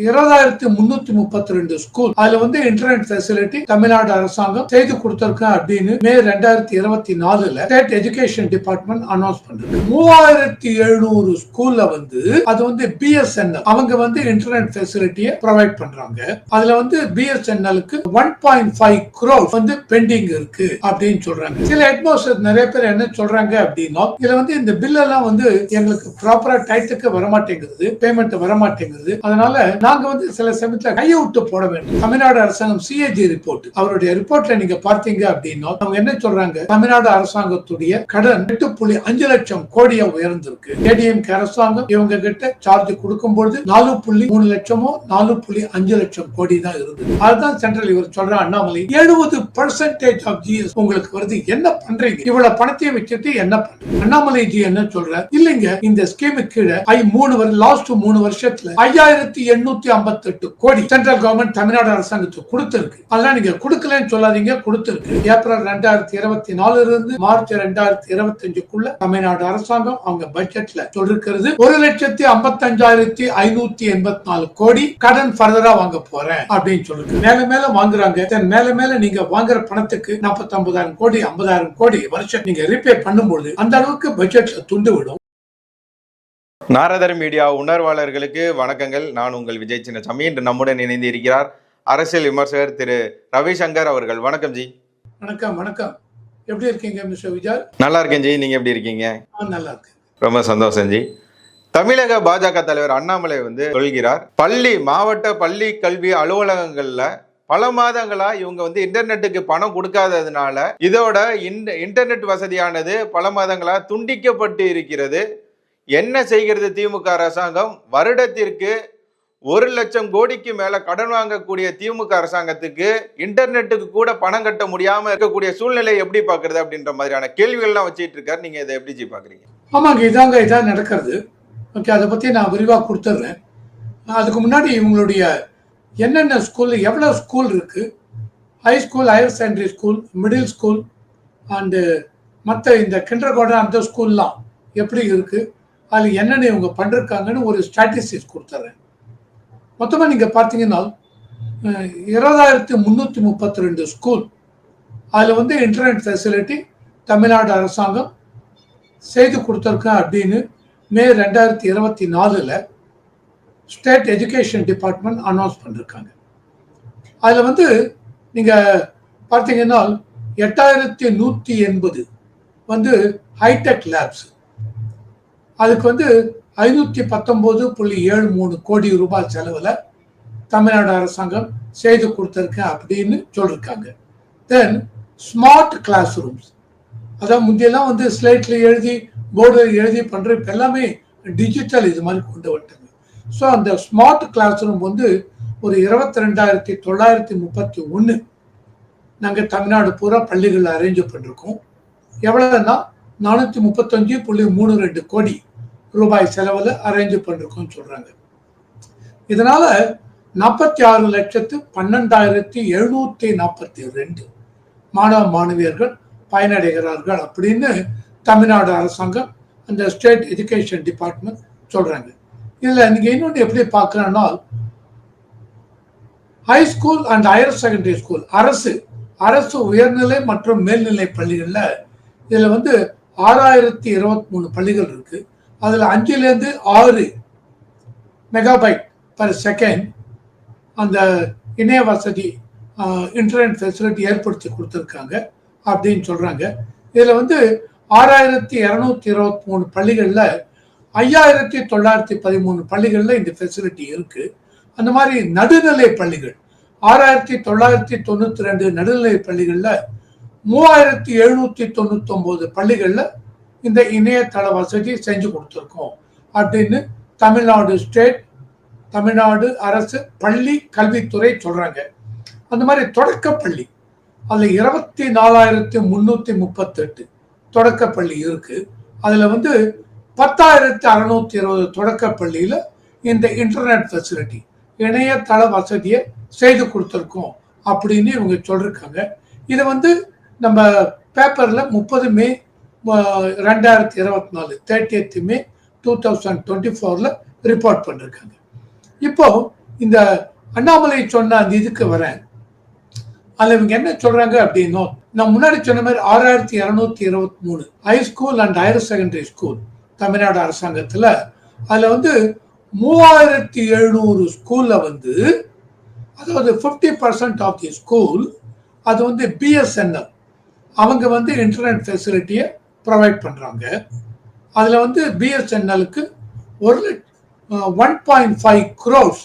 இருபதாயிரத்தி முன்னூத்தி முப்பத்தி ரெண்டு ஸ்கூல் அதுல வந்து இன்டர்நெட் ஃபெசிலிட்டி தமிழ்நாடு அரசாங்கம் செய்து கொடுத்திருக்கேன் அப்படின்னு மே ரெண்டாயிரத்தி இருபத்தி நாலுல ஸ்டேட் எஜுகேஷன் டிபார்ட்மெண்ட் அனௌன்ஸ் பண்றது. மூவாயிரத்தி எழுநூறு ஸ்கூல்ல வந்து அது வந்து பிஎஸ்என்எல் அவங்க வந்து இன்டர்நெட் ஃபெசிலிட்டியை ப்ரொவைட் பண்றாங்க. அதுல வந்து பிஎஸ்என்எலுக்கு ஒன் பாயிண்ட் ஃபைவ் crore வந்து பெண்டிங் இருக்கு அப்படின்னு சொல்றாங்க. சில ஹெட்மாஸ்டர் நிறைய பேர் என்ன சொல்றாங்க அப்படின்னா இதுல வந்து இந்த பில் எல்லாம் வந்து எங்களுக்கு ப்ராப்பரா டைத்துக்கு வரமாட்டேங்குது பேமெண்ட் வரமாட்டேங்குது. அதனால நாங்க வந்து சில சமயத்துல கையை விட்டு போட வேண்டும். தமிழ்நாடு அரசாங்கம் சிஏஜி ரிப்போர்ட் அவருடைய ரிப்போர்ட்ல நீங்க பார்த்தீங்க அப்படின்னா அவங்க என்ன சொல்றாங்க? தமிழ்நாடு அரசாங்கத்துடைய கடன் எட்டு புள்ளி அஞ்சு லட்சம் கோடியா உயர்ந்திருக்கு. ஏடிஎம் அரசாங்கம் இவங்க கிட்ட சார்ஜ் கொடுக்கும் பொழுது நாலு புள்ளி மூணு லட்சமோ நாலு புள்ளி அஞ்சு லட்சம் கோடி தான் இருந்தது. அதுதான் சென்ட்ரல் இவர் சொல்ற அண்ணாமலை. எழுபது பர்சன்டேஜ் ஆஃப் ஜிஎஸ் உங்களுக்கு வருது. என்ன பண்றீங்க? இவ்வளவு பணத்தையும் வச்சுட்டு என்ன பண்றீங்க அண்ணாமலை ஜி என்ன சொல்ற இல்லைங்க இந்த ஸ்கீமு கீழே ஐ மூணு லாஸ்ட் மூணு வருஷத்துல ஐயாயிரத்தி எண்ணூறு எண்ணூத்தி ஐம்பத்தி எட்டு கோடி சென்ட்ரல் கவர்மெண்ட் தமிழ்நாடு அரசாங்கத்துக்கு கொடுத்திருக்கு. அதெல்லாம் நீங்க கொடுக்கலன்னு சொல்லாதீங்க கொடுத்திருக்கு. ஏப்ரல் ரெண்டாயிரத்தி இருபத்தி நாலுல இருந்து மார்ச் ரெண்டாயிரத்தி இருபத்தி அஞ்சுக்குள்ள தமிழ்நாடு அரசாங்கம் அவங்க பட்ஜெட்ல சொல்லிருக்கிறது ஒரு லட்சத்தி ஐம்பத்தஞ்சாயிரத்தி ஐநூத்தி எண்பத்தி நாலு கோடி கடன் ஃபர்தரா வாங்க போறேன் அப்படின்னு சொல்லிருக்கு. மேல மேல வாங்குறாங்க. மேல மேல நீங்க வாங்குற பணத்துக்கு நாற்பத்தி ஐம்பதாயிரம் கோடி ஐம்பதாயிரம் கோடி வருஷம் நீங்க ரீபே பண்ணும்போது அந்த அளவுக்கு பட்ஜெட்ல துண்டு விடும். நாரதர் மீடியா உணர்வாளர்களுக்கு வணக்கங்கள். நான் உங்கள் விஜய் சின்னசாமி. இன்று நம்முடன் இணைந்து இருக்கிறார் அரசியல் விமர்சகர் திரு ரவிசங்கர் அவர்கள். வணக்கம் ஜி. வணக்கம் வணக்கம். எப்படி இருக்கீங்க மிஸ்டர் விஜய் நல்லா இருக்கேன் ஜி. நீங்க எப்படி இருக்கீங்க? நல்லா இருக்கேன். ரொம்ப சந்தோஷம் ஜி. தமிழக பாஜக தலைவர் அண்ணாமலை வந்து சொல்கிறார் பள்ளி மாவட்ட பள்ளி கல்வி அலுவலகங்கள்ல பல மாதங்களா இவங்க வந்து இன்டர்நெட்டுக்கு பணம் கொடுக்காததுனால இதோட இன்டர்நெட் வசதியானது பல மாதங்களா துண்டிக்கப்பட்டு இருக்கிறது. என்ன செய்கிறது திமுக அரசாங்கம்? வருடத்திற்கு ஒரு லட்சம் கோடிக்கு மேல கடன் வாங்கக்கூடிய திமுக அரசாங்கத்துக்கு இன்டர்நெட்டுக்கு கூட பணம் கட்ட முடியாம இருக்கக்கூடிய சூழ்நிலை எப்படி பாக்குறது அப்படின்ற மாதிரியான கேள்விகள்லாம் வச்சுட்டு இருக்காரு. நீங்க இதை எப்படி ஜி பாக்குறீங்க ஆமாங்க இதாங்க இதான் நடக்கிறது. ஓகே அதை பற்றி நான் விரிவாக கொடுத்துட்றேன். அதுக்கு முன்னாடி இவங்களுடைய என்னென்ன ஸ்கூல் எவ்வளோ ஸ்கூல் இருக்குது high school higher secondary school middle school and மற்ற இந்த கிண்டர் கார்டன் அந்த ஸ்கூல்லாம் எப்படி இருக்குது அதில் என்னென்ன இவங்க பண்ணிருக்காங்கன்னு ஒரு ஸ்ட்ராட்டஜிஸ் கொடுத்துட்றேன் மொத்தமாக நீங்கள் பார்த்தீங்கன்னா இருபதாயிரத்தி முந்நூற்றி முப்பத்தி ரெண்டு ஸ்கூல் அதில் வந்து இன்டர்நெட் ஃபெசிலிட்டி தமிழ்நாடு அரசாங்கம் செய்து கொடுத்துருக்கேன் அப்படின்னு மே ரெண்டாயிரத்தி இருபத்தி நாலில் ஸ்டேட் எஜுகேஷன் டிபார்ட்மெண்ட் அனௌன்ஸ் பண்ணியிருக்காங்க அதில் வந்து நீங்கள் பார்த்தீங்கன்னா எட்டாயிரத்தி நூற்றி எண்பது வந்து ஹைடெக் லேப்ஸ் அதுக்கு வந்து ஐநூற்றி பத்தொம்போது புள்ளி ஏழு மூணு கோடி ரூபாய் செலவில் தமிழ்நாடு அரசாங்கம் செய்து கொடுத்துருக்கேன் அப்படின்னு சொல்லியிருக்காங்க. தென் ஸ்மார்ட் கிளாஸ் ரூம்ஸ் அதான் முந்தையெல்லாம் வந்து ஸ்லேட்டில் எழுதி போர்டில் எழுதி பண்ணுற இப்போ எல்லாமே டிஜிட்டல் இது மாதிரி கொண்டு வந்துட்டாங்க. ஸோ அந்த ஸ்மார்ட் கிளாஸ் ரூம் வந்து ஒரு இருபத்தி ரெண்டாயிரத்தி தொள்ளாயிரத்தி முப்பத்தி ஒன்று நாங்கள் தமிழ்நாடு பூரா பள்ளிகளில் அரேஞ்ச் பண்ணிருக்கோம். எவ்வளோன்னா நானூற்றி முப்பத்தஞ்சு புள்ளி மூணு ரெண்டு கோடி. ரூபாய் செலவில் அரேஞ்ச் பண்ணிருக்கோம்னு சொல்கிறாங்க இதனால நாற்பத்தி ஆறு லட்சத்து பன்னெண்டாயிரத்தி எழுநூற்றி நாற்பத்தி ரெண்டு மாணவ மாணவியர்கள் பயனடைகிறார்கள் அப்படின்னு தமிழ்நாடு அரசாங்கம் அந்த ஸ்டேட் எஜுகேஷன் டிபார்ட்மெண்ட் சொல்றாங்க. இதில் நீங்க இன்னொன்று எப்படி பார்க்கறோம்னா high school and higher secondary school அரசு அரசு உயர்நிலை மற்றும் மேல்நிலை பள்ளிகளில் இதில் வந்து ஆறாயிரத்தி இருபத்தி மூணு பள்ளிகள் இருக்குது அதில் அஞ்சுலேருந்து ஆறு மெகாபைட் பர் செகண்ட் அந்த இணைய வசதி இன்டர்நெட் ஃபெசிலிட்டி ஏற்படுத்தி கொடுத்துருக்காங்க அப்படின்னு சொல்கிறாங்க இதில் வந்து ஆறாயிரத்தி இரநூத்தி இருபத்தி மூணு பள்ளிகளில் ஐயாயிரத்தி தொள்ளாயிரத்தி பதிமூணு பள்ளிகளில் இந்த ஃபெசிலிட்டி இருக்குது அந்த மாதிரி நடுநிலை பள்ளிகள் ஆறாயிரத்தி தொள்ளாயிரத்தி தொண்ணூற்றி ரெண்டு நடுநிலை பள்ளிகளில் மூவாயிரத்தி எழுநூற்றி தொண்ணூத்தொம்போது பள்ளிகளில் இந்த இணையதள வசதி செஞ்சு கொடுத்துருக்கோம். அப்படின்னு தமிழ்நாடு ஸ்டேட் தமிழ்நாடு அரசு பள்ளி கல்வித்துறை சொல்கிறாங்க அந்த மாதிரி தொடக்கப்பள்ளி அதில் இருபத்தி நாலாயிரத்தி முந்நூற்றி முப்பத்தெட்டு தொடக்கப்பள்ளி இருக்குது அதில் வந்து பத்தாயிரத்தி அறநூற்றி இருபது தொடக்கப்பள்ளியில் இந்த இன்டர்நெட் ஃபெசிலிட்டி இணையதள வசதியை செய்து கொடுத்துருக்கோம் அப்படின்னு இவங்க சொல்லியிருக்காங்க இதை வந்து நம்ம பேப்பரில் முப்பது மே ரெண்டாயிரத்தி இருபத்தி நாலு thirty May two thousand twenty ஃபோரில் ரிப்போர்ட் பண்ணியிருக்காங்க இப்போ இந்த அண்ணாமலை சொன்ன அந்த இதுக்கு வரேன். அதில் இவங்க என்ன சொல்கிறாங்க அப்படின்னா நான் முன்னாடி சொன்ன மாதிரி ஆறாயிரத்தி இரநூத்தி இருபத்தி மூணு high school and higher secondary school Tamil Nadu அரசாங்கத்தில் அதில் வந்து மூவாயிரத்தி எழுநூறு ஸ்கூலில் வந்து அதாவது fifty percent of the school அது வந்து பிஎஸ்என்எல் அவங்க வந்து இன்டர்நெட் ஃபெசிலிட்டியை ப்ரொவைட் பண்ணுறாங்க அதில் வந்து பிஎஸ்என்எலுக்கு ஒரு ஒன் பாயிண்ட் ஃபைவ் க்ரோஸ்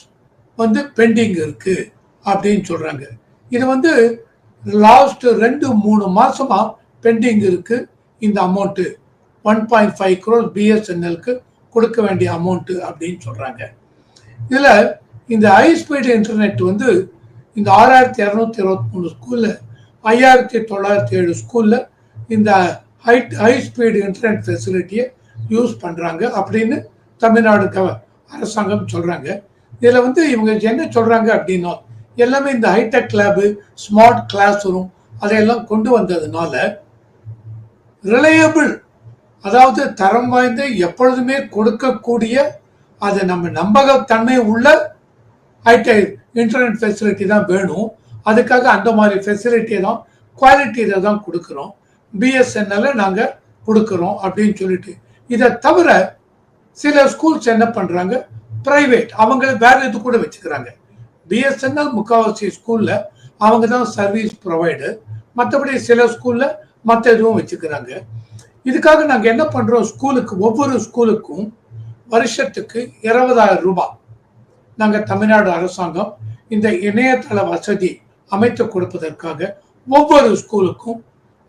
வந்து பெண்டிங் இருக்குது அப்படின்னு சொல்கிறாங்க இது வந்து லாஸ்ட் ரெண்டு மூணு மாதமாக பெண்டிங் இருக்குது இந்த amount one point five crores பிஎஸ்என்எலுக்கு கொடுக்க வேண்டிய அமௌண்ட்டு அப்படின்னு சொல்கிறாங்க இதில் இந்த ஹைஸ்பீடு இன்டர்நெட் வந்து இந்த ஆறாயிரத்தி இரநூத்தி இருபத்தி மூணு ஸ்கூலில் ஐயாயிரத்தி தொள்ளாயிரத்தி ஏழு ஸ்கூலில் இந்த ஹை ஹை ஸ்பீடு இன்டர்நெட் ஃபெசிலிட்டியை யூஸ் பண்ணுறாங்க அப்படின்னு தமிழ்நாடு கவ அரசாங்கம் சொல்கிறாங்க இதில் வந்து இவங்க என்ன சொல்கிறாங்க அப்படின்னா எல்லாமே இந்த hi tech lab smart class room அதையெல்லாம் கொண்டு வந்ததுனால ரிலையபிள் அதாவது தரம் வாய்ந்த எப்பொழுதுமே கொடுக்கக்கூடிய அதை நம்ம நம்பகத்தன்மை உள்ள ஹைடெக் இன்டர்நெட் ஃபெசிலிட்டி தான் வேணும். அதுக்காக அந்த மாதிரி ஃபெசிலிட்டியை தான் குவாலிட்டியில தான் கொடுக்குறோம். பிஎஸ்என்எல்ல நாங்கள் கொடுக்குறோம் அப்படின்னு சொல்லிட்டு. இதை தவிர சில ஸ்கூல்ஸ் என்ன பண்ணுறாங்க ப்ரைவேட் அவங்கள வேற இது கூட வச்சுக்கிறாங்க. பிஎஸ்என்எல் முக்காவாசி ஸ்கூலில் அவங்க தான் சர்வீஸ் ப்ரொவைடு மற்றபடி சில ஸ்கூலில் மற்ற இதுவும் வச்சுக்கிறாங்க. இதுக்காக நாங்கள் என்ன பண்ணுறோம் ஸ்கூலுக்கு ஒவ்வொரு ஸ்கூலுக்கும் வருஷத்துக்கு இருபதாயிரம் ரூபாய் நாங்கள் தமிழ்நாடு அரசாங்கம் இந்த இணையதள வசதி அமைத்து கொடுப்பதற்காக ஒவ்வொரு ஸ்கூலுக்கும்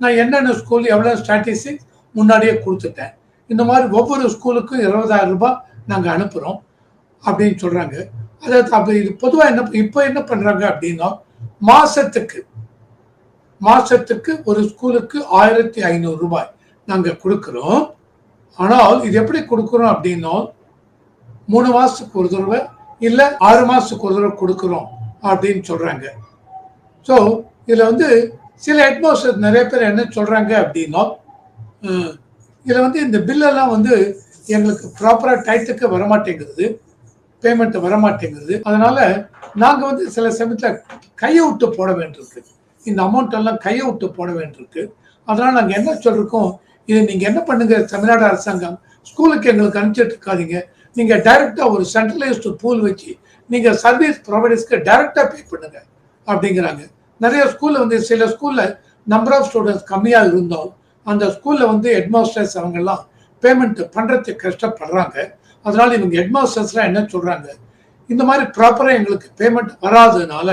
நான் என்னென்ன ஸ்கூல் எவ்வளோ ஸ்டாட்டிஸ்டிக்ஸ் முன்னாடியே கொடுத்துட்டேன். இந்த மாதிரி ஒவ்வொரு ஸ்கூலுக்கும் இருபதாயிரம் ரூபாய் நாங்கள் அனுப்புகிறோம் அப்படின்னு சொல்கிறாங்க அதாவது அப்போ இது பொதுவாக என்ன இப்போ என்ன பண்ணுறாங்க அப்படின்னா மாதத்துக்கு மாதத்துக்கு ஒரு ஸ்கூலுக்கு ஆயிரத்தி ஐநூறு ரூபாய் நாங்கள் கொடுக்குறோம். ஆனால் இது எப்படி கொடுக்குறோம் அப்படின்னா மூணு மாதத்துக்கு ஒரு தடவை இல்லை ஆறு மாதத்துக்கு ஒரு தடவை கொடுக்குறோம் அப்படின்னு சொல்கிறாங்க ஸோ இதில் வந்து சில ஹெட்மாஸ்டர் நிறைய பேர் என்ன சொல்கிறாங்க அப்படின்னா இதில் வந்து இந்த பில்லெல்லாம் வந்து எங்களுக்கு ப்ராப்பராக டயத்துக்கு வரமாட்டேங்கிறது பேமெண்ட் வரமாட்டேங்கிறது அதனால் நாங்கள் வந்து சில சமயத்தில் கையை விட்டு போட வேண்டியிருக்கு. இந்த அமௌண்ட் எல்லாம் கையை விட்டு போட வேண்டியிருக்கு. அதனால் நாங்கள் என்ன சொல்கிறோம் இதை நீங்கள் என்ன பண்ணுங்க தமிழ்நாடு அரசாங்கம் ஸ்கூலுக்கு எங்களுக்கு அனுப்பிச்சிட்டு இருக்காதீங்க. நீங்கள் டைரெக்டாக ஒரு சென்ட்ரலைஸ்டு பூல் வச்சு நீங்கள் சர்வீஸ் ப்ரொவைடர்ஸ்க்கு டைரெக்டாக பே பண்ணுங்கள் அப்படிங்கிறாங்க. நிறைய ஸ்கூலில் வந்து சில ஸ்கூலில் நம்பர் ஆஃப் ஸ்டூடெண்ட்ஸ் கம்மியாக இருந்தோம் அந்த ஸ்கூலில் வந்து ஹெட்மாஸ்டர்ஸ் அவங்கெல்லாம் பேமெண்ட் பண்ணுறதுக்கு கஷ்டப்படுறாங்க. அதனால் இவங்க ஹெட்மாஸ்டர்ஸ்லாம் என்ன சொல்கிறாங்க இந்த மாதிரி ப்ராப்பராக எங்களுக்கு பேமெண்ட் வராததுனால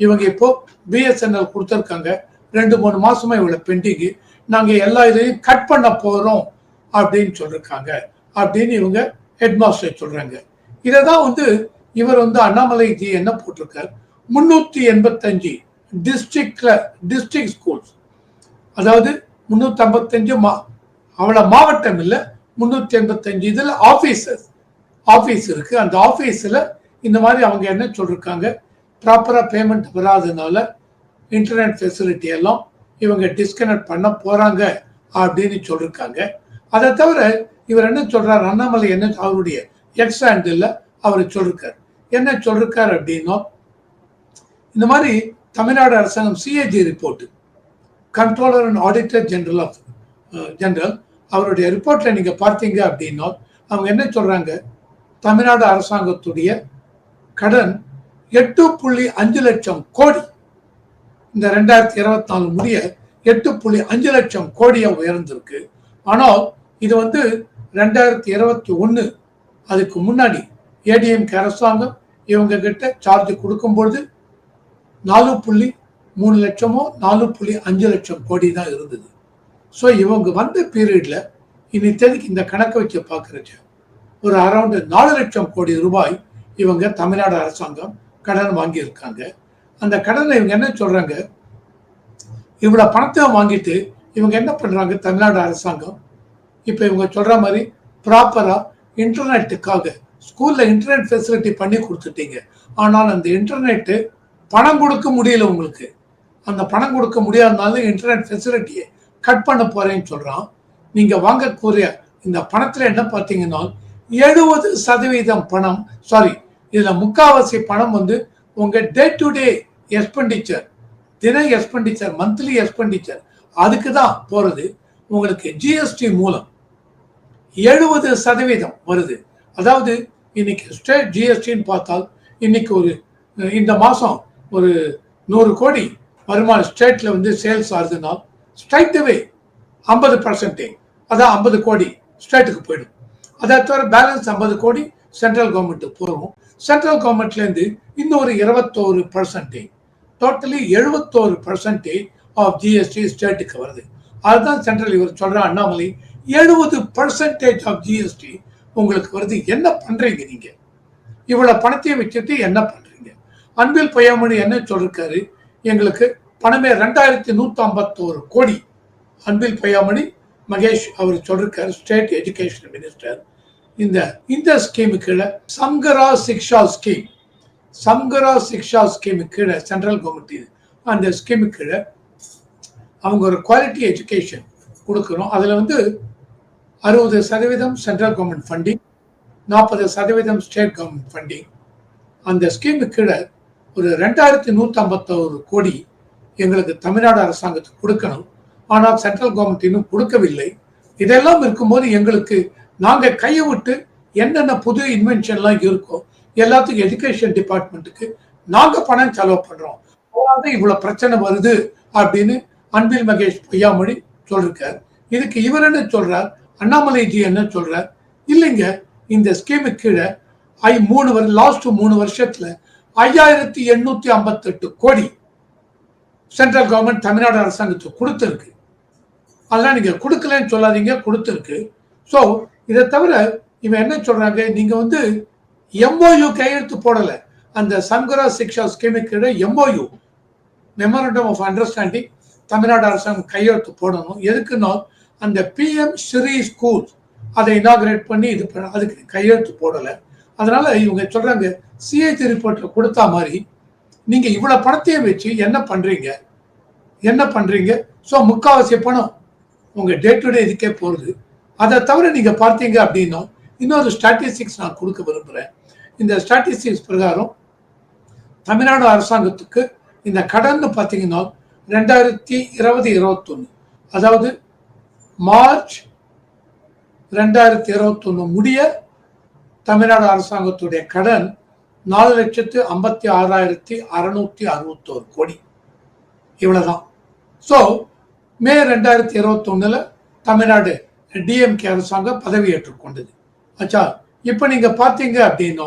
இவங்க இப்போது பிஎஸ்என்எல் கொடுத்துருக்காங்க. ரெண்டு மூணு மாதமாக இவ்வளோ பெண்டிங்கு நாங்கள் எல்லா இதையும் கட் பண்ண போகிறோம் அப்படின்னு சொல்லியிருக்காங்க அப்படின்னு இவங்க ஹெட்மாஸ்டர் சொல்கிறாங்க இதை தான் வந்து இவர் வந்து அண்ணாமலை ஜி என்ன போட்டிருக்கார்? முன்னூற்றி எண்பத்தஞ்சு டிஸ்ட்ரிக்ட்ல டிஸ்ட்ரிக்ட் ஸ்கூல்ஸ் அதாவது முந்நூற்றி ஐம்பத்தஞ்சு மா அவ்வளோ மாவட்டம் இல்லை முந்நூற்றி எண்பத்தஞ்சு இதில் ஆஃபீஸஸ் ஆஃபீஸ் இருக்குது அந்த ஆஃபீஸில் இந்த மாதிரி அவங்க என்ன சொல்லியிருக்காங்க ப்ராப்பராக பேமெண்ட் வராதனால இன்டர்நெட் ஃபெசிலிட்டி எல்லாம் இவங்க டிஸ்கனெக்ட் பண்ண போகிறாங்க அப்படின்னு சொல்லியிருக்காங்க அதை தவிர இவர் என்ன சொல்கிறார் அண்ணாமலை என்ன அவருடைய எக்ஸ் ஹேண்டில் அவர் சொல்லியிருக்கார் என்ன சொல்லியிருக்கார் அப்படின்னா இந்த மாதிரி தமிழ்நாடு அரசாங்கம் CAG report controller and auditor general of general அவருடைய ரிப்போர்ட்டில் நீங்கள் பார்த்தீங்க அப்படின்னா அவங்க என்ன சொல்கிறாங்க தமிழ்நாடு அரசாங்கத்துடைய கடன் எட்டு புள்ளி அஞ்சு லட்சம் கோடி. இந்த ரெண்டாயிரத்தி இருபத்தி நாலு முடிய எட்டு புள்ளி அஞ்சு லட்சம் கோடியாக உயர்ந்திருக்கு. ஆனால் இது வந்து ரெண்டாயிரத்தி இருபத்தி ஒன்று அதுக்கு முன்னாடி ஏடிஎம்கே அரசாங்கம் இவங்க கிட்ட சார்ஜ் கொடுக்கும்பொழுது நாலு புள்ளி மூணு லட்சமோ நாலு புள்ளி அஞ்சு லட்சம் கோடி தான் இருந்தது. ஸோ இவங்க வந்த பீரியடில் இன்னைக்கு இந்த கணக்கை வச்சு பார்க்குறச்ச ஒரு அரௌண்டு நாலு லட்சம் கோடி ரூபாய் இவங்க தமிழ்நாடு அரசாங்கம் கடன் வாங்கியிருக்காங்க. அந்த கடனை இவங்க என்ன சொல்கிறாங்க இவ்வளோ பணத்தை வாங்கிட்டு இவங்க என்ன பண்ணுறாங்க தமிழ்நாடு அரசாங்கம். இப்போ இவங்க சொல்கிற மாதிரி ப்ராப்பராக இன்டர்நெட்டுக்காக ஸ்கூலில் இன்டர்நெட் ஃபெசிலிட்டி பண்ணி கொடுத்துட்டீங்க. ஆனால் அந்த இன்டர்நெட்டு பணம் கொடுக்க முடியல உங்களுக்கு. அந்த பணம் கொடுக்க முடியாதனால இன்டர்நெட் ஃபெசிலிட்டியை கட் பண்ண போறேன்னு சொல்கிறான் நீங்கள் வாங்கக்கூடிய இந்த பணத்தில் என்ன பார்த்தீங்கன்னா எழுபது சதவீதம் பணம் சாரி இதில் முக்காவாசி பணம் வந்து உங்கள் டே டு டே எக்ஸ்பெண்டிச்சர் தின எக்ஸ்பெண்டிச்சர் மந்த்லி எக்ஸ்பெண்டிச்சர் அதுக்கு தான் போகிறது உங்களுக்கு ஜிஎஸ்டி மூலம் எழுபது சதவீதம் வருது. அதாவது இன்னைக்கு ஸ்டேட் ஜிஎஸ்டின்னு பார்த்தால் இன்னைக்கு ஒரு இந்த மாதம் ஒரு நூறு கோடி வருமானம் ஸ்டேட்டில் வந்து சேல்ஸ் ஆகுதுன்னா ஸ்ட்ரைட் அவே ஐம்பது பர்சன்டேஜ் அதான் ஐம்பது கோடி ஸ்டேட்டுக்கு போயிடும். அதை தவிர பேலன்ஸ் ஐம்பது கோடி சென்ட்ரல் கவர்மெண்ட்டுக்கு போகும். சென்ட்ரல் கவர்மெண்ட்லேருந்து இன்னொரு இருபத்தோரு பர்சன்டேஜ் டோட்டலி எழுபத்தோரு பர்சன்டேஜ் ஆஃப் ஜிஎஸ்டி ஸ்டேட்டுக்கு வருது. அதுதான் சென்ட்ரல் இவர் சொல்கிற அண்ணாமலை எழுபது பர்சன்டேஜ் ஆஃப் ஜிஎஸ்டி உங்களுக்கு வருது. என்ன பண்ணுறீங்க நீங்கள் இவ்வளோ பணத்தையும் வச்சுட்டு என்ன பண்ணுறீங்க அன்பில் பையமணி என்ன சொல்லிருக்காரு? எங்களுக்கு பணமே ரெண்டாயிரத்தி நூத்தி ஐம்பத்தோரு கோடி. அன்பில் பையாமணி மகேஷ் அவர் சொல்லிருக்காரு ஸ்டேட் எஜுகேஷன் மினிஸ்டர். இந்த இந்த ஸ்கீமு கீழே சங்கரா சிக்ஷா ஸ்கீம் சங்கரா சிக்ஷா ஸ்கீமு கீழே சென்ட்ரல் கவர்மெண்ட் அந்த ஸ்கீமு கீழே அவங்க ஒரு குவாலிட்டி எஜுகேஷன் கொடுக்குறோம் அதில் வந்து அறுபது சதவீதம் சென்ட்ரல் கவர்மெண்ட் ஃபண்டிங் நாற்பது சதவீதம் ஸ்டேட் கவர்மெண்ட் ஃபண்டிங் அந்த ஸ்கீமு கீழே ஒரு ரெண்டாயிரத்தி நூற்றி ஐம்பத்தோரு கோடி எங்களுக்கு தமிழ்நாடு அரசாங்கத்துக்கு கொடுக்கணும். ஆனால் சென்ட்ரல் கவர்மெண்ட் இன்னும் கொடுக்கவில்லை. இதெல்லாம் இருக்கும்போது எங்களுக்கு நாங்கள் கையை விட்டு என்னென்ன புது இன்வென்ஷன்லாம் இருக்கோ எல்லாத்துக்கும் எஜுகேஷன் டிபார்ட்மெண்ட்டுக்கு நாங்கள் பணம் செலவு பண்ணுறோம் அதனால இவ்வளோ பிரச்சனை வருது அப்படின்னு அன்பில் மகேஷ் பொய்யாமொழி சொல்லிருக்கார். இதுக்கு இவர் என்ன சொல்றார்? அண்ணாமலைஜி என்ன சொல்கிறார் இல்லைங்க இந்த ஸ்கீமு கீழே ஐ மூணு வரு லாஸ்ட் மூணு வருஷத்தில் ஐயாயிரத்தி எண்ணூத்தி ஐம்பத்தெட்டு கோடி சென்ட்ரல் கவர்மெண்ட் தமிழ்நாடு அரசாங்கத்துக்கு கொடுத்துருக்கு. அதெல்லாம் நீங்க கொடுக்கலன்னு சொல்லாதீங்க கொடுத்துருக்கு. ஸோ இதை தவிர இவன் என்ன சொல்றாங்க? நீங்க வந்து எம்ஓயு கையெழுத்து போடல. அந்த Samagra Shiksha ஸ்கீமுக்கு MOU memorandum of understanding Tamil Nadu அரசாங்கம் கையெழுத்து போடணும். எதுக்குன்னா அந்த பிஎம் ஸ்ரீ ஸ்கூல் அதை இனாகிரேட் பண்ணி இது பண்ண அதுக்கு கையெழுத்து போடலை. அதனால இவங்க சொல்றாங்க சிஐடி ரிப்போர்ட்டில் கொடுத்தா மாதிரி நீங்கள் இவ்வளோ பணத்தையும் வச்சு என்ன பண்ணுறீங்க என்ன பண்ணுறீங்க ஸோ முக்கால்வாசி பணம் உங்கள் டே டு டே இதுக்கே போகிறது அதை தவிர நீங்கள் பார்த்தீங்க அப்படின்னா இன்னொரு ஸ்டாட்டிஸ்டிக்ஸ் நான் கொடுக்க விரும்புகிறேன் இந்த ஸ்டாட்டிஸ்டிக்ஸ் பிரகாரம் தமிழ்நாடு அரசாங்கத்துக்கு இந்த கடன் பார்த்தீங்கன்னா ரெண்டாயிரத்தி இருபது இருபத்தொன்னு. அதாவது மார்ச் ரெண்டாயிரத்தி இருபத்தொன்று முடிய தமிழ்நாடு அரசாங்கத்துடைய கடன் நாலு லட்சத்து ஐம்பத்தி ஆறாயிரத்தி அறுநூத்தி அறுபத்தோரு கோடி. இவ்வளவுதான். ஸோ மே ரெண்டாயிரத்தி இருபத்தொன்னுல தமிழ்நாடு டிஎம்கே அரசாங்கம் பதவி ஏற்றுக்கொண்டது ஆச்சா இப்போ நீங்க பார்த்தீங்க அப்படின்னா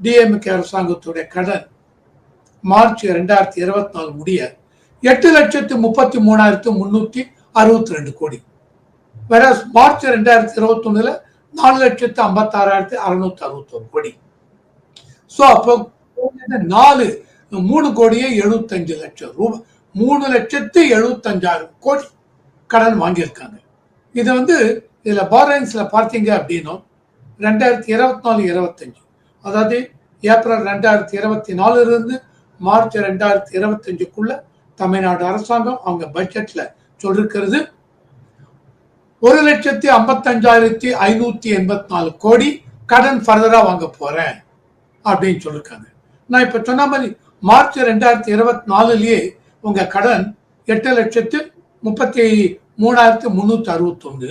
டிஎம்கே அரசாங்கத்துடைய கடன் மார்ச் ரெண்டாயிரத்தி இருபத்தி நாலு முடிய எட்டு லட்சத்து முப்பத்தி மூணாயிரத்து முன்னூத்தி அறுபத்தி ரெண்டு கோடி. வேற மார்ச் ரெண்டாயிரத்தி இருபத்தி ஒண்ணுல நாலு லட்சத்து ஐம்பத்தாறாயிரத்து அறுநூத்தி அறுபத்தொரு கோடி. ஸோ அப்போ நாலு. மூணு கோடியே எழுபத்தஞ்சு லட்சம் ரூபாய் மூணு லட்சத்து எழுபத்தஞ்சாயிரம் கோடி கடன் வாங்கியிருக்காங்க. இது வந்து இதில் பாரன்ஸ்ல பார்த்தீங்க அப்படின்னா ரெண்டாயிரத்தி இருபத்தி நாலு இருபத்தஞ்சு. அதாவது ஏப்ரல் ரெண்டாயிரத்தி இருபத்தி நாலுல இருந்து மார்ச் ரெண்டாயிரத்தி இருபத்தஞ்சுக்குள்ள தமிழ்நாடு அரசாங்கம் அவங்க பட்ஜெட்ல சொல்லிருக்கிறது ஒரு லட்சத்தி ஐம்பத்தஞ்சாயிரத்தி ஐநூத்தி எண்பத்தி நாலு கோடி கடன் ஃபர்தராக வாங்க போகிறேன் அப்படின்னு சொல்லியிருக்காங்க நான் இப்போ சொன்ன மாதிரி மார்ச் ரெண்டாயிரத்தி இருபத்தி நாலுலேயே உங்கள் கடன் எட்டு லட்சத்து முப்பத்தி மூணாயிரத்து முந்நூற்றி அறுபத்தொன்று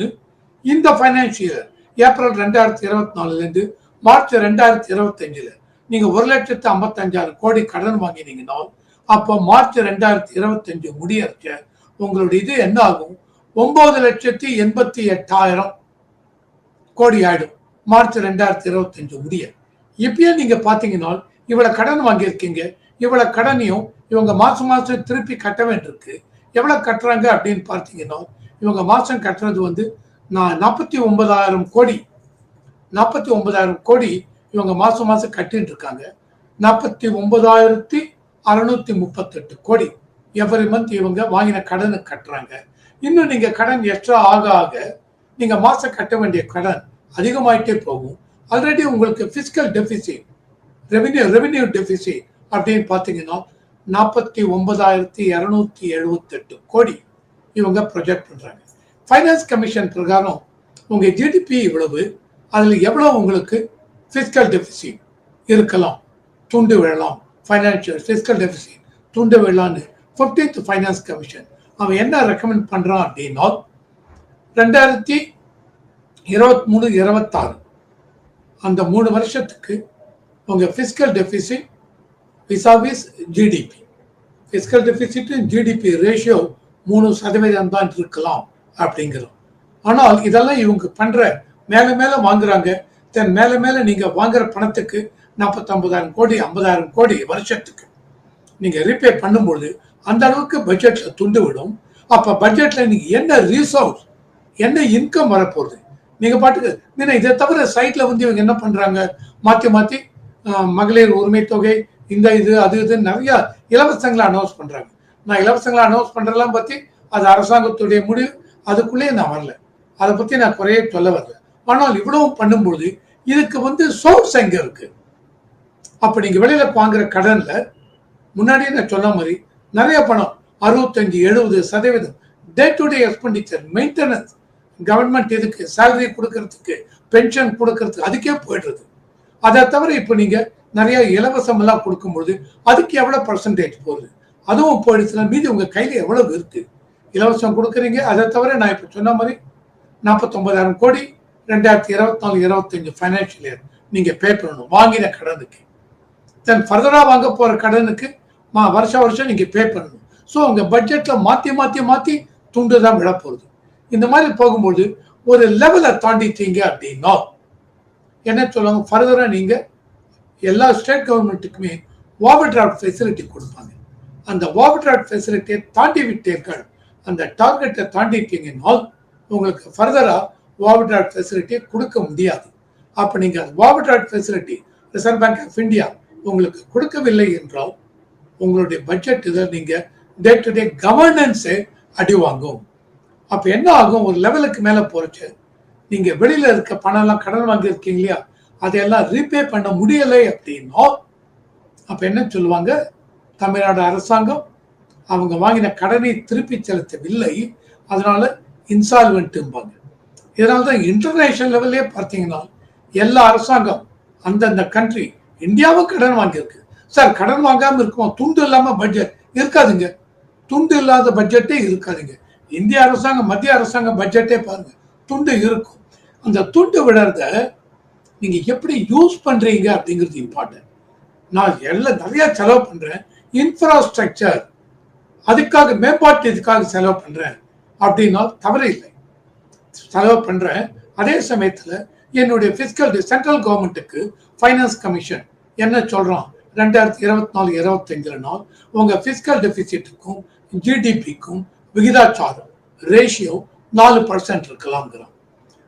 இந்த ஃபைனான்ஷியல் ஏப்ரல் ரெண்டாயிரத்தி இருபத்தி நாலுலேருந்து மார்ச் ரெண்டாயிரத்தி இருபத்தஞ்சில் நீங்கள் ஒரு லட்சத்து ஐம்பத்தஞ்சாயிரம் கோடி கடன் வாங்கினீங்கன்னா அப்போ மார்ச் ரெண்டாயிரத்தி இருபத்தஞ்சு முடியறச்ச உங்களுடைய இது என்ன ஆகும்? ஒன்பது லட்சத்தி எண்பத்தி எட்டாயிரம் கோடி ஆயிடும். மார்ச் ரெண்டாயிரத்தி இருபத்தஞ்சு முடிய. இப்பயே நீங்க பாத்தீங்கன்னா இவ்வளவு கடன் வாங்கியிருக்கீங்க இவ்வளவு கடனையும் இவங்க மாசம் மாசம் திருப்பி கட்ட வேண்டியிருக்கு. எவ்வளவு கட்டுறாங்க அப்படின்னு பார்த்தீங்கன்னா இவங்க மாசம் கட்டுறது வந்து நான் நாற்பத்தி ஒன்பதாயிரம் கோடி நாற்பத்தி ஒன்பதாயிரம் கோடி இவங்க மாசம் மாசம் கட்டிட்டு இருக்காங்க. நாற்பத்தி ஒன்பதாயிரத்தி அறுநூத்தி முப்பத்தெட்டு கோடி எவ்ரி மந்த் இவங்க வாங்கின கடனை கட்டுறாங்க. இன்னும் நீங்க கடன் எக்ஸ்ட்ரா ஆக ஆக நீங்க மாசம் கட்ட வேண்டிய கடன் அதிகமாயிட்டே போகும். ஆல்ரெடி உங்களுக்கு fiscal deficit revenue revenue deficit அப்படின்னு பார்த்தீங்கன்னா நாற்பத்தி ஒன்பதாயிரத்தி இரநூத்தி எழுபத்தெட்டு கோடி இவங்க ப்ரொஜெக்ட் பண்ணுறாங்க ஃபைனான்ஸ் கமிஷன் பிரகாரம் உங்கள் ஜிடிபி இவ்வளவு அதில் எவ்வளோ உங்களுக்கு ஃபிஸ்கல் டெபிசிட் இருக்கலாம் தூண்டு விழலாம் ஃபைனான்ஷியல் ஃபிஸ்கல் டெபிசிட் தூண்டு விழலான்னு ஃபிஃப்டீன்த் ஃபைனான்ஸ் கமிஷன் அவன் என்ன ரெக்கமெண்ட் பண்ணுறான் அப்படின்னா ரெண்டாயிரத்தி இருபத்தி மூணு இருபத்தாறு அந்த மூணு வருஷத்துக்கு உங்கள் fiscal deficit vis a vis GDP fiscal deficit GDP ratio மூணு சதவீதம் தான் இருக்கலாம் அப்படிங்கிறோம். ஆனால் இதெல்லாம் இவங்க பண்ணுற மேலே மேலே வாங்குறாங்க. தென் மேலே மேலே நீங்கள் வாங்குற பணத்துக்கு நாற்பத்தம்பதாயிரம் கோடி ஐம்பதாயிரம் கோடி வருஷத்துக்கு. நீங்கள் ரீபே பண்ணும்பொழுது அந்த அளவுக்கு பட்ஜெட்டில் துண்டு விடும். அப்போ பட்ஜெட்டில் நீங்கள் என்ன ரீசோர்ஸ் என்ன இன்கம் வரப்போகுது? நீங்க பாட்டுக்கு நீங்க இதை தவிர சைட்ல வந்து இவங்க என்ன பண்றாங்க? மாத்தி மாத்தி மகளிர் உரிமை தொகை இந்த இது அது இது நிறைய இலவசங்களை அனௌன்ஸ் பண்றாங்க. நான் இலவசங்களை அனௌன்ஸ் பண்றதெல்லாம் பத்தி அது அரசாங்கத்துடைய முடிவு. அதுக்குள்ளேயே நான் வரல. அதை பத்தி நான் குறைய சொல்ல வரல. ஆனால் இவ்வளவு பண்ணும்பொழுது இதுக்கு வந்து சோர்ஸ் எங்க இருக்கு? அப்ப நீங்க வெளியில வாங்குற கடன்ல முன்னாடியே நான் சொன்ன மாதிரி நிறைய பணம் அறுபத்தஞ்சு எழுபது சதவீதம் day to day expenditure maintenance government இதுக்கு சேலரி கொடுக்கறதுக்கு பென்ஷன் கொடுக்கறதுக்கு அதுக்கே போயிடுறது. அதை தவிர இப்போ நீங்க நிறைய இலவசம் எல்லாம் கொடுக்கும்பொழுது அதுக்கு எவ்வளவு பர்சன்டேஜ் போகுது? அதுவும் போயிடுச்சுன்னா மீதி உங்க கையில எவ்வளவு இருக்கு? இலவசம் கொடுக்குறீங்க. அதை தவிர நான் இப்போ சொன்ன மாதிரி நாற்பத்தொன்பதாயிரம் கோடி ரெண்டாயிரத்தி இருபத்தி நாலு இருபத்தஞ்சு ஃபைனான்சியல் இயர் நீங்க பே பண்ணணும். வாங்கின கடனுக்கு. தென் ஃபர்தரா வாங்க போற கடனுக்கு மா வருஷம் வருஷம் நீங்க பே பண்ணணும். ஸோ உங்க பட்ஜெட்ல மாத்தி மாத்தி மாத்தி துண்டு தான் விழப்போகுது. போகுது இந்த மாதிரி போகும்போது ஒரு லெவலை தாண்டிட்டீங்க அப்படின்னா என்ன சொல்லுவாங்க? ஃபர்தராக நீங்கள் எல்லா ஸ்டேட் கவர்மெண்ட்டுக்குமே ஓவர் டிராஃப்ட் ஃபெசிலிட்டி கொடுப்பாங்க. அந்த ஓவர் டிராஃப்ட் ஃபெசிலிட்டியை தாண்டி விட்டீர்கள் அந்த டார்கெட்டை தாண்டிட்டீங்கன்னால் உங்களுக்கு ஃபர்தராக ஓவர் டிராஃப்ட் ஃபெசிலிட்டியை கொடுக்க முடியாது. அப்போ நீங்கள் அந்த overdraft facility Reserve Bank of India உங்களுக்கு கொடுக்கவில்லை என்றால் உங்களுடைய பட்ஜெட் இதை நீங்கள் டே டு டே கவர்னன்ஸே அடி வாங்கும். அப்போ என்ன ஆகும்? ஒரு லெவலுக்கு மேலே போகிறச்சு நீங்கள் வெளியில் இருக்க பணம்லாம் கடன் வாங்கியிருக்கீங்க இல்லையா? அதையெல்லாம் ரீபே பண்ண முடியலை அப்படின்னா அப்போ என்ன சொல்லுவாங்க? தமிழ்நாடு அரசாங்கம் அவங்க வாங்கின கடனை திருப்பி செலுத்தவில்லை. அதனால இன்சால்வெண்ட்டும்பாங்க இதனால தான் இன்டர்நேஷனல் லெவல்லே பார்த்தீங்கன்னா எல்லா அரசாங்கம் அந்தந்த கண்ட்ரி இந்தியாவும் கடன் வாங்கியிருக்கு. சார் கடன் வாங்காமல் இருக்குமா? துண்டு இல்லாமல் பட்ஜெட் இருக்காதுங்க. துண்டு இல்லாத பட்ஜெட்டே இருக்காதுங்க. இந்திய அரசாங்கம் மத்திய அரசாங்க பட்ஜெட்டே பாருங்க துண்டு இருக்கும். அந்த துண்டு விடுறத நீங்க எப்படி யூஸ் பண்றீங்க அப்படிங்கிறது இம்பார்ட்டன்ட் நான் எல்லாம் நிறைய செலவு பண்றேன். இன்ஃப்ராஸ்ட்ரக்சர் அதுக்காக மேம்பாட்டு இதுக்காக செலவு பண்றேன். அப்படின்னா தவறு இல்லை. செலவு பண்றேன். அதே சமயத்தில் என்னுடைய பிசிக்கல் சென்ட்ரல் கவர்மெண்ட்டுக்கு ஃபைனான்ஸ் கமிஷன் என்ன சொல்றான் ரெண்டாயிரத்தி இருபத்தி நாலு இருபத்தஞ்சுல நாள் உங்க பிசிக்கல் டெபிசிட்டுக்கும் ஜிடிபிக்கும் விகிதாச்சாரம் ரேஷியோ நாலு percent இருக்கலாம்ங்கிறான்.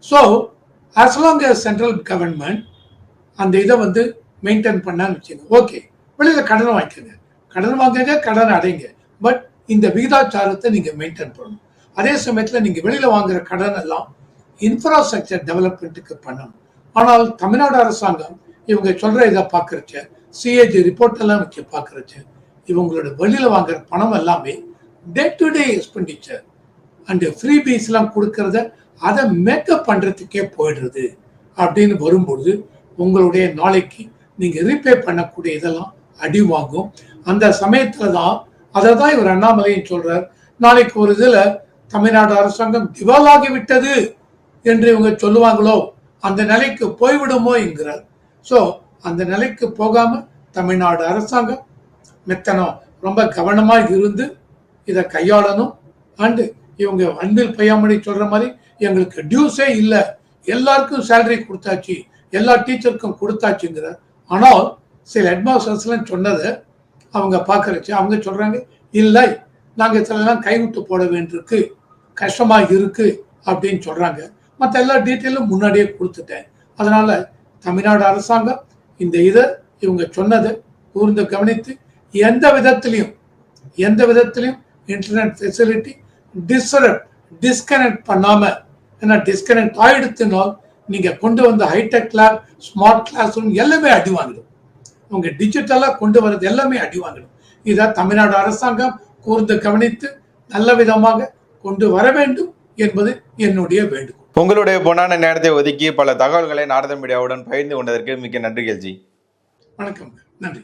So as long as central government அந்த இதை வந்து மெயின்டைன் பண்ணான்னு வச்சுங்க ஓகே வெளியில் கடன் வாங்கிக்கோங்க. கடன் வாங்குங்க கடன் அடைங்க. பட் இந்த விகிதாச்சாரத்தை நீங்கள் மெயின்டைன் பண்ணணும். அதே சமயத்தில் நீங்கள் வெளியில் வாங்குற கடன் எல்லாம் இன்ஃப்ராஸ்ட்ரக்சர் டெவலப்மெண்ட்டுக்கு பண்ணணும். ஆனால் தமிழ்நாடு அரசாங்கம் இவங்க சொல்கிற இதை பார்க்குறச்ச சிஏஜி ரிப்போர்ட் எல்லாம் வச்சு பார்க்குறச்ச இவங்களோட வெளியில் வாங்குற பணம் எல்லாமே day to day expenditure and ஃப்ரீபீஸ்லாம் கொடுக்கறத அதை மேக்கப் பண்ணுறதுக்கே போயிடுறது அப்படின்னு வரும்பொழுது உங்களுடைய நாளைக்கு நீங்கள் ரீபே பண்ணக்கூடிய இதெல்லாம் அடி வாங்கும். அந்த சமயத்தில் தான் அதை தான் இவர் அண்ணாமலையும் சொல்கிறார் நாளைக்கு ஒரு இதில் தமிழ்நாடு அரசாங்கம் திவாலாகி விட்டது என்று இவங்க சொல்லுவாங்களோ அந்த நிலைக்கு போய்விடுமோ என்கிறார். ஸோ அந்த நிலைக்கு போகாமல் தமிழ்நாடு அரசாங்கம் மெத்தனம் ரொம்ப கவனமாக இருந்து இதை கையாளணும். அண்டு இவங்க அன்பில் பையாமணி சொல்ற மாதிரி எங்களுக்கு டியூஸே இல்லை. எல்லாருக்கும் சேலரி கொடுத்தாச்சு. எல்லா டீச்சருக்கும் கொடுத்தாச்சுங்கிற. ஆனால் சில ஹெட்மாஸ்டர்ஸ்லாம் சொன்னதை அவங்க பார்க்குறச்சு அவங்க சொல்கிறாங்க இல்லை நாங்கள் சிலலாம் கைவிட்டு போட வேண்டியிருக்கு. கஷ்டமாக இருக்கு. அப்படின்னு சொல்கிறாங்க மற்ற எல்லா டீட்டெயிலும் முன்னாடியே கொடுத்துட்டேன். அதனால் தமிழ்நாடு அரசாங்கம் இந்த இதை இவங்க சொன்னதை கூர்ந்து கவனித்து எந்த விதத்திலையும் எந்த விதத்திலையும் இன்டர்நெட் ஃபெசிலிட்டி டிஸ்டர்ப் டிஸ்கனெக்ட் பண்ணாம ஏன்னா டிஸ்கனெக்ட் ஆயிடுத்துனால் நீங்க கொண்டு வந்த hi tech lab smart classroom எல்லாமே அடி வாங்கிடும். உங்க டிஜிட்டலா கொண்டு வர்றது எல்லாமே அடி வாங்கிடும். இதை தமிழ்நாடு அரசாங்கம் கூர்ந்து கவனித்து நல்ல விதமாக கொண்டு வர வேண்டும் என்பது என்னுடைய வேண்டுகோள். உங்களுடைய பொன்னான நேரத்தை ஒதுக்கி பல தகவல்களை நாரத மீடியாவுடன் பகிர்ந்து கொண்டதற்கு மிக்க நன்றிகள் ஜி வணக்கம் நன்றி.